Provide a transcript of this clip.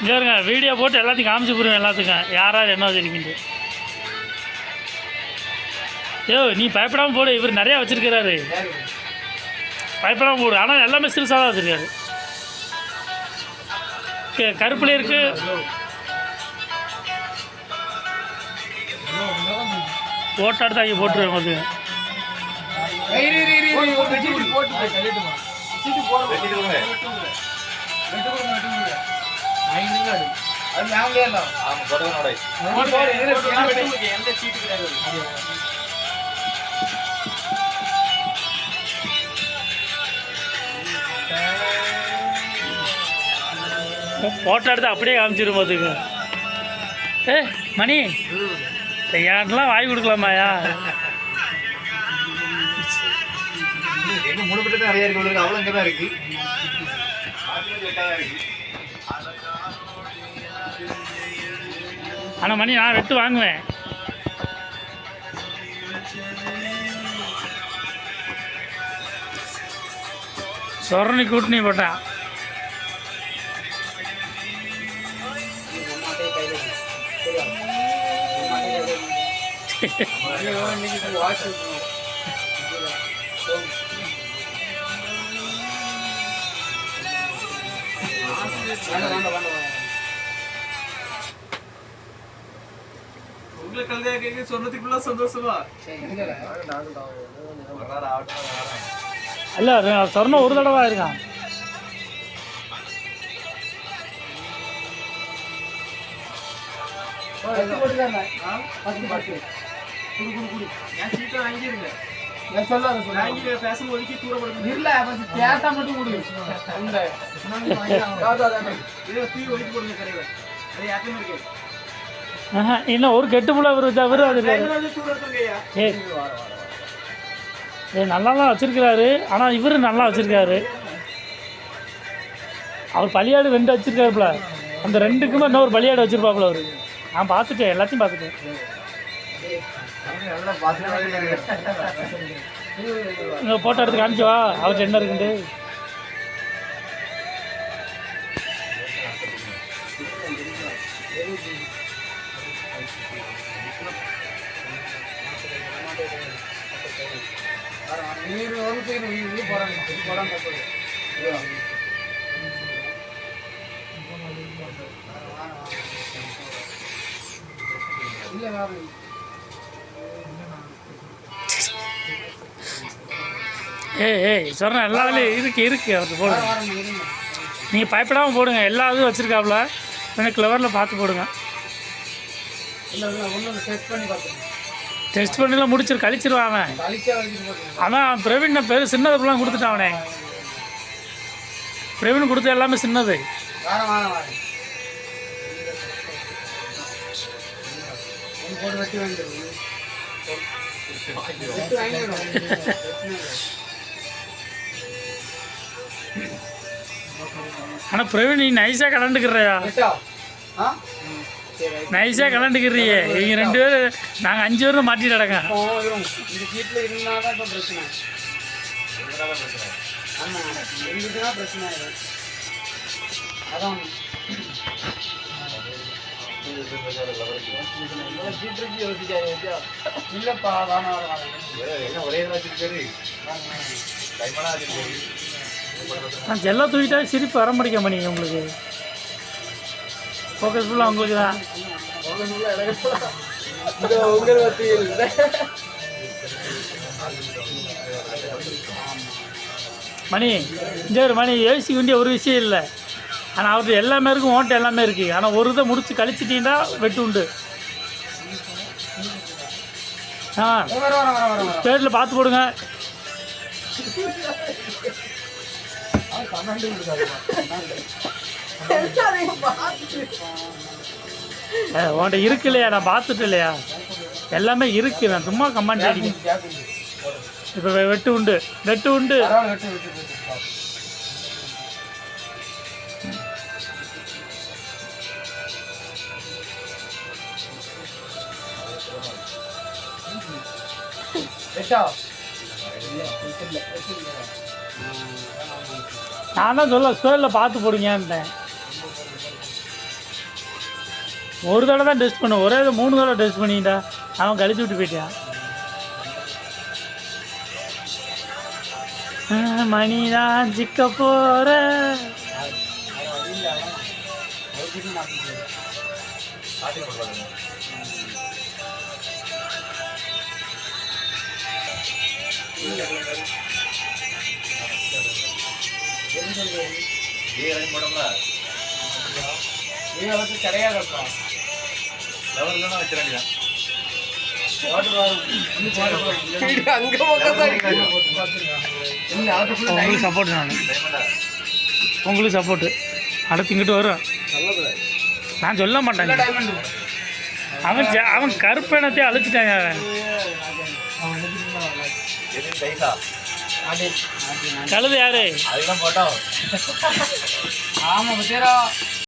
இங்கே இருங்க வீடியோ போட்டு எல்லாத்தையும் காமிச்சு போடுங்க எல்லாத்துக்கும். யார் யார் என்ன வச்சிருக்கீங்க யோ நீ பயப்படாமல் போடு இவர் நிறையா வச்சுருக்கிறாரு. பயப்படாமல் போடு. ஆனால் எல்லாமே சிறுசாக தான் வச்சுருக்காரு. க- இருக்குது போட்டோ. எடுத்து அங்கே போட்டுருவேன் கொடுக்கணும் எந்த சீட்டு கிடையாது. போட்டோ எடுத்து அப்படியே காமிச்சிரும் பார்த்துங்க ஏ மணி. யாருலாம் வாங்கி கொடுக்கலாமாயா? எங்க மூணு பேர் தான் நிறைய இருக்கு உங்களுக்கு. அவ்வளவு இங்க தான் இருக்கு. பாத்துட்டு எட்டாதான் இருக்கு ஆனால் மணி நான் வெட்டு வாங்குவேன். சொரணி கூட்டணி போட்டான். உங்களுக்கு கல்யாணம் கேட்க சொன்னதுக்குள்ள சந்தோஷமா. இல்லை சொரணம் ஒரு தடவை இருக்கான் என் சீட்டை வாங்கிருங்க வாங்கி பேசணும் ஒதுக்கி தூரப்படுத்து இதை தூக்கி ஒதுக்கி போடுங்க கடையில அது யாருமே இருக்கு. ஆஹா, இன்னும் ஒரு கெட்டு புள்ள அவர் தவிர அது சரி ஏ நல்லா தான் வச்சிருக்கிறாரு. ஆனால் இவர் நல்லா வச்சிருக்காரு. அவர் பலியாடு ரெண்டு வச்சிருக்காருப்ல. அந்த ரெண்டுக்குமே இன்னொரு பலியாடு வச்சிருப்பாப்புல அவர். நான் பார்த்துட்டேன் எல்லாத்தையும் பார்த்துட்டேன். நீங்கள் ஃபோட்டோ எடுத்து காமிச்சவா அவர்கிட்ட என்ன இருக்குண்டு ஏய் ஏய் சொன்ன எல்லா இதுலையும் இருக்கு இருக்கு அவர் போடுங்க. நீங்கள் பயப்படாமல் போடுங்க. எல்லா இதுவும் வச்சுருக்காப்புல கொஞ்சம் கிளவரில் பார்த்து போடுங்க. டெஸ்ட் பண்ணிலாம் முடிச்சிரு கழிச்சிருவான் அவன். ஆனால் பிரவீன் பேர் சின்னதுலாம் கொடுத்துட்டான் அவனே. பிரவீன் கொடுத்த எல்லாமே சின்னது. ஆனால் பிரவீன் நீ நைஸாக கலண்டுக்கிறியா நைஸாக கலண்டுக்கிறியே இவங்க ரெண்டு பேரும் நாங்கள் அஞ்சு பேரும் மாட்டிட்டு கிடங்க அதான் இல்லப்பா என்ன ஒரே வச்சிருக்காரு கைமனா வச்சிருக்காரு நான் ஜெல்லா தூக்கிட்டா சிரிப்பு வர மணி உங்களுக்கு. ஃபோக்கஸ் ஃபுல்லாக உங்களுக்கு தான். உங்கள் மத்தியில். மணி ஒரு மணி யோசிக்க வேண்டிய ஒரு விஷயம் இல்லை. ஆனால் அவர்கிட்ட எல்லாமே இருக்கும் ஓட்டை எல்லாமே இருக்குது ஆனால் ஒரு இதை முடிச்சு கழிச்சிட்டீங்கன்னா வெட்டு உண்டு. ஆ. ஸ்டேட்டில் பார்த்து போடுங்க. உன்கிட்ட இருக்கு இல்லையா நான் பார்த்துட்டு இல்லையா எல்லாமே இருக்கு. நான் சும்மா கமெண்ட் அடிக்கிறேன். இப்போ வெட்டு உண்டு. வெட்டு உண்டு. பரவாயில்ல நான் தான் சொல்ல ஸ்கூலில் பார்த்து போடுங்கன்ட்டேன். ஒரு தடவை தான் டெஸ்ட் பண்ண ஒரே இது மூணு தடவை டெஸ்ட் பண்ணிட்டா அவன் கழிச்சு விட்டு போயிட்டான் மணிதான் மணி தான் சிக்க போற. Thank you. வச்சிட வேண்டியதான் உங்களுக்கு சப்போர்ட் நான் உங்களுக்கு சப்போர்ட்டு அடுத்து இங்கிட்டு வரும் நான் சொல்ல மாட்டேன். அவன் அவன் கருப்பணத்தை அழிச்சிட்டாங்க அவன். கழுது யாரு? அதெல்லாம் போட்டோம் ஆமா பத்தியரா